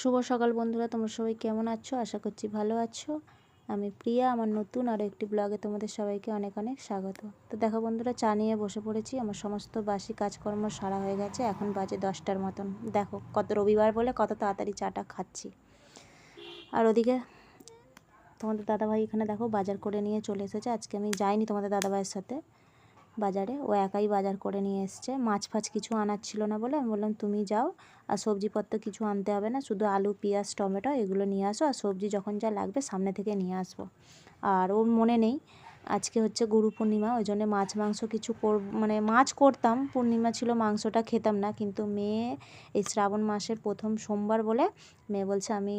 শুভ সকাল বন্ধুরা, তোমরা সবাই কেমন আছো? আশা করছি ভালো আছো। আমি প্রিয়া, আমার নতুন আরও একটি ব্লগে তোমাদের সবাইকে অনেক অনেক স্বাগত। তো দেখো বন্ধুরা, চা নিয়ে বসে পড়েছি। আমার সমস্ত বাসি কাজকর্ম সারা হয়ে গেছে, এখন বাজে দশটার মতন। দেখো, কত রবিবার বলে কত তাড়াতাড়ি চাটা খাচ্ছি। আর ওদিকে তোমাদের দাদাভাই এখানে দেখো বাজার করে নিয়ে চলে এসেছে। আজকে আমি যাইনি তোমাদের দাদাভাইয়ের সাথে। বাজারে। ও একাই বাজার করে নিয়ে এসছে। মাছ ফাছ কিছু আনার ছিল না বলে আমি বললাম, তুমি যাও, আর সবজিপত্র কিছু আনতে হবে না। শুধু আলু, পেঁয়াজ, টমেটো এগুলো নিয়ে আসো, আর সবজি যখন যা লাগবে সামনে থেকে নিয়ে আসব। আর ওর মনে নেই আজকে হচ্ছে গুরু পূর্ণিমা, ওই জন্য মাছ, মাংস কিছু কর মানে মাছ করতাম। পূর্ণিমা ছিল মাংসটা খেতাম না, কিন্তু মেয়ে এই শ্রাবণ মাসের প্রথম সোমবার বলে মেয়ে বলছে, আমি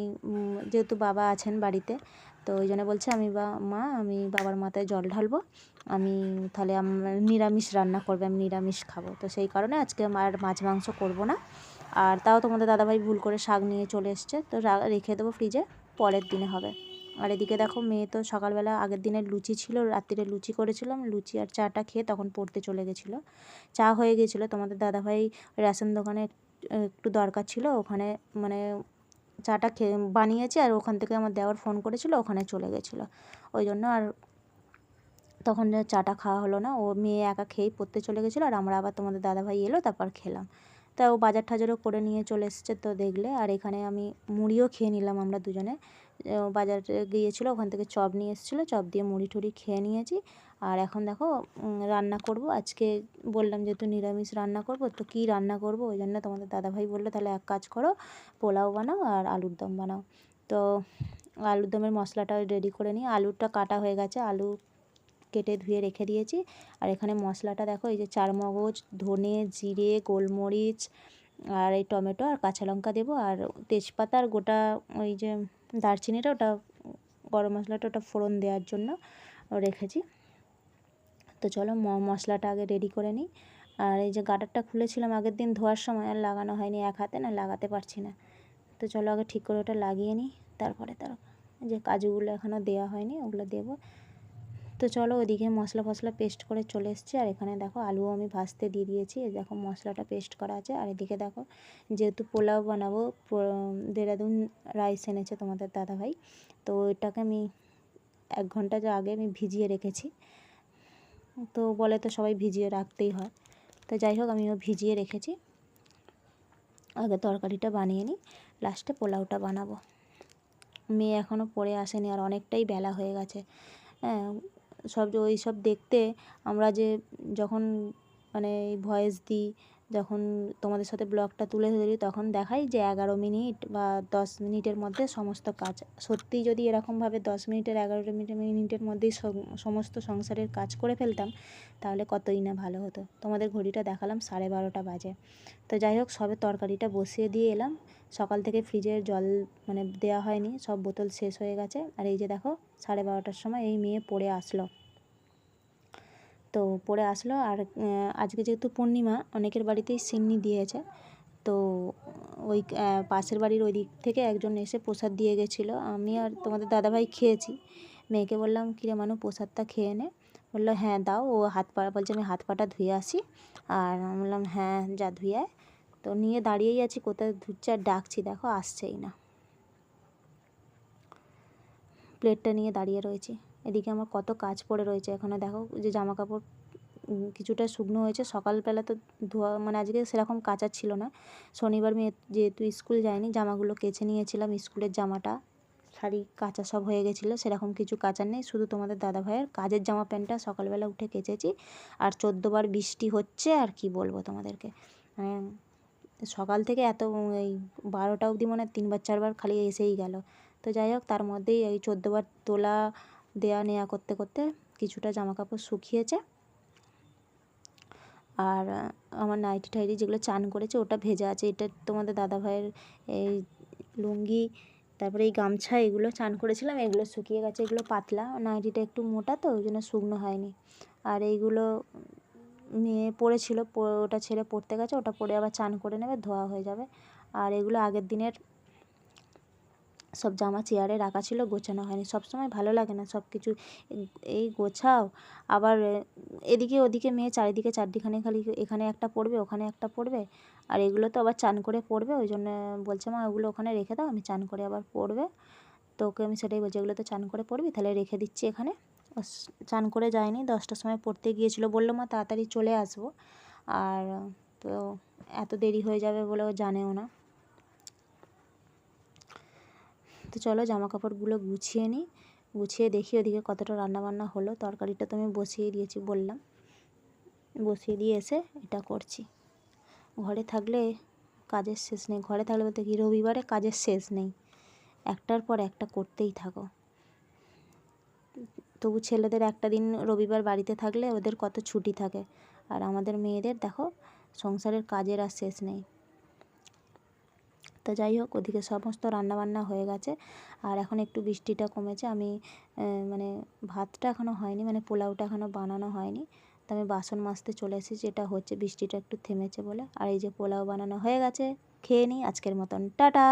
যেহেতু বাবা আছেন বাড়িতে, তো ওই জন্য বলছে, আমি বা, মা, আমি বাবার মাথায় জল ঢালবো, আমি তাহলে আমার নিরামিষ রান্না করবে, আমি নিরামিষ খাব। তো সেই কারণে আজকে আর মাছ, মাংস করব না। আর তাও তোমাদের দাদাভাই ভুল করে শাক নিয়ে চলে এসছে, তো রেখে দেবো ফ্রিজে, পরের দিনে হবে। আর এদিকে দেখো মেয়ে তো সকালবেলা আগের দিনের লুচি ছিল, রাত্রিরে লুচি করেছিলাম, লুচি আর চাটা খেয়ে তখন পড়তে চলে গেছিল। চা হয়ে গেছিল, তোমাদের দাদাভাই রেশন দোকানে একটু দরকার ছিল, ওখানে মানে চাটা খেয়ে বানিয়েছে আর ওখান থেকে আমার দেওয়ার ফোন করেছিল, ওখানে চলে গেছিল। ওই জন্য আর তখন চাটা খাওয়া হলো না, ও মেয়ে একা খেয়েই পড়তে চলে গেছিল আর আমরা আবার তোমাদের দাদাভাই এলো, তারপর খেলাম। তা ও বাজার টাজারও করে নিয়ে চলে এসছে তো দেখলে। আর এখানে আমি মুড়িও খেয়ে নিলাম আমরা দুজনে। বাজারে গিয়েছিল, ওখান থেকে চপ নিয়ে এসেছিল, চপ দিয়ে মুড়ি টুড়ি খেয়ে নিয়েছি। আর এখন দেখো রান্না করব। আজকে বললাম যেহেতু নিরামিষ রান্না করব, তো কী রান্না করব? ওই জন্য তোমাদের দাদাভাই বলল, তাহলে এক কাজ করো, পোলাও বানাও আর আলুর দম বানাও। তো আলুর দমের মশলাটা রেডি করে নিই। আলুটা কাটা হয়ে গেছে। আলু কেটে ধুয়ে রেখে দিয়েছি। আর এখানে মশলাটা দেখো, এই যে চারমগজ, ধনে জিরে, গোলমরিচ, আর এই টমেটো, আর কাঁচা লঙ্কা দেবো। আর তেজপাতা আর গোটা ওই যে দারচিনিটা, ওটা গরম মশলাটা, ওটা ফোড়ন দেওয়ার জন্য রেখেছি। তো চলো মশলাটা আগে রেডি করে নিই। আর এই যে গাটারটা খুলেছিলাম আগের দিন ধোয়ার সময়, আর লাগানো হয়নি এক হাতে, না লাগাতে পারছি না। তো চলো আগে ঠিক করে ওটা লাগিয়ে নিই। তারপরে তার যে কাজুগুলো এখনও দেওয়া হয়নি, ওগুলো দেবো। তো চলো ওদিকে মশলা ফসলা পেস্ট করে চলে এসছে। আর এখানে দেখো আলুও আমি ভাজতে দিয়ে দিয়েছি। দেখো মশলাটা পেস্ট করা আছে। আর এদিকে দেখো যেহেতু পোলাও বানাবো দেরাদুন রাইস এনেছে তোমাদের দাদাভাই, তো এটাকে আমি এক ঘণ্টা আগে আমি ভিজিয়ে রেখেছি। তো বলে তো সবাই ভিজিয়ে রাখতেই হয়। তো যাই হোক, আমিও ভিজিয়ে রেখেছি। আগে তরকারিটা বানিয়ে নিই, লাস্টে পোলাওটা বানাবো। মেয়ে এখনও পড়ে আসেনি, আর অনেকটাই বেলা হয়ে গেছে। হ্যাঁ সব ওই সব দেখতে আমরা যে যখন মানে ভয়েস দিই যখন তোমাদের সাথে ব্লগটা তুলে ধরি, তখন দেখাই যে এগারো মিনিট বা দশ মিনিটের মধ্যে সমস্ত কাজ। সত্যিই যদি এরকমভাবে দশ মিনিটের, এগারো মিনিট মিনিটের মধ্যেই সমস্ত সংসারের কাজ করে ফেলতাম, তাহলে কতই না ভালো হতো। তোমাদের ঘড়িটা দেখালাম সাড়ে বারোটা বাজে। তো যাই হোক, সবে তরকারিটা বসিয়ে দিয়ে এলাম। সকাল থেকে ফ্রিজের জল মানে দেওয়া হয়নি, সব বোতল শেষ হয়ে গেছে। আর এই যে দেখো, সাড়ে বারোটার সময় এই মেয়ে পড়ে আসলো। তো পড়ে আসলো আর আজকে যেহেতু পূর্ণিমা, অনেকের বাড়িতেই সিন্নি দিয়েছে। তো ওই পাশের বাড়ির ওই দিক থেকে একজন এসে প্রসাদ দিয়ে গেছিল। আমি আর তোমাদের দাদাভাই খেয়েছি। মেয়েকে বললাম, কিরে মানু, প্রসাদটা খেয়ে নে। বলল হ্যাঁ দাও। ও হাত পা, বলছে, আমি হাত পাটা ধুয়ে আসি। আর আমি বললাম হ্যাঁ যা ধুয়ে তো নিয়ে দাঁড়িয়েই আছি, কোথায় ধুচ্ছে আর ডাকছি, দেখো, আসছেই না। প্লেটটা নিয়ে দাঁড়িয়ে রয়েছি। এদিকে আমার কত কাজ পড়ে রয়েছে এখানে দেখো, যে জামা কাপড় কিছুটা শুকনো হয়েছে। সকালবেলা তো ধোয়া মানে আজকে সেরকম কাচা ছিল না। শনিবার মেয়ে যেহেতু স্কুল যায়নি, জামাগুলো কেচে নিয়েছিলাম, স্কুলের জামাটা, শাড়ি কাঁচা সব হয়ে গেছিল, সেরকম কিছু কাচার নেই। শুধু তোমাদের দাদা ভাইয়ের কাজের জামা প্যান্টটা সকালবেলা উঠে কেচেছি। আর চোদ্দোবার বৃষ্টি হচ্ছে, আর কি বলব তোমাদেরকে। মানে সকাল থেকে এত এই বারোটা অবধি মনে হয় তিনবার, চারবার খালি এসেই গেল। তো যাই হোক, তার মধ্যেই এই চোদ্দোবার তোলা দেয়া নেওয়া করতে করতে কিছুটা জামা কাপড় শুকিয়েছে। আর আমার নাইটি টাইটি যেগুলো চান করেছে ওটা ভেজা আছে। এটা তোমাদের দাদা ভাইয়ের এই লুঙ্গি, তারপরে এই গামছা এগুলো চান করেছিলাম। এগুলো শুকিয়ে গেছে, এগুলো পাতলা। নাইটিটা একটু মোটা তো, ওই জন্য শুকনো হয়নি। আর এইগুলো মেয়ে পড়েছিল ওটা ছেড়ে পড়তে গেছে। ওটা পরে আবার চান করে নেবে, ধোয়া হয়ে যাবে। আর এগুলো আগের দিনের সব জামা চেয়ারে রাখা ছিল, গোছানো হয়নি। সব সময় ভালো লাগে না সব কিছু এই গোছাও। আবার এদিকে ওদিকে মেয়ে চারিদিকে চারদিখানে খালি এখানে একটা পড়বে, ওখানে একটা পড়বে। আর এগুলো তো আবার চান করে পড়বে, ওই জন্য বলছে, মা, ওগুলো ওখানে রেখে দাও, আমি চান করে আবার পড়বে। তো ওকে আমি সেটাই বলছি, এগুলো তো চান করে পড়বি, তাহলে রেখে দিচ্ছি এখানে। চান করে যায়নি, দশটার সময় পড়তে গিয়েছিল, বলল, মা, তাড়াতাড়ি চলে আসব। আর, তো এত দেরি হয়ে যাবে বলে ও জানেও না। তো চলো জামা কাপড়গুলো গুছিয়ে নিই। গুছিয়ে দেখি ওদিকে কতটা রান্নাবান্না হলো। তরকারিটা তো আমি বসিয়ে দিয়েছি বললাম। বসিয়ে দিয়ে এসে এটা করছি। ঘরে থাকলে কাজের শেষ নেই। ঘরে থাকলে বলতে কি, রবিবারে কাজের শেষ নেই। একটার পর একটা করতেই থাকো। তবু ছেলেদের একটা দিন রবিবার বাড়িতে থাকলে ওদের কত ছুটি থাকে। আর আমাদের মেয়েদের দেখো, সংসারের কাজের আর শেষ নেই। তো যাই হোক, ওদিকে সমস্ত রান্নাবান্না হয়ে গেছে। আর এখন একটু বৃষ্টিটা কমেছে। আমি মানে ভাতটা এখনও হয়নি মানে পোলাওটা এখনও বানানো হয়নি। তো আমি বাসন মাজতে চলে এসেছি যেটা হচ্ছে বৃষ্টিটা একটু থেমেছে বলে। আর এই যে পোলাও বানানো হয়ে গেছে, খেয়ে নিই। আজকের মতন, টাটা!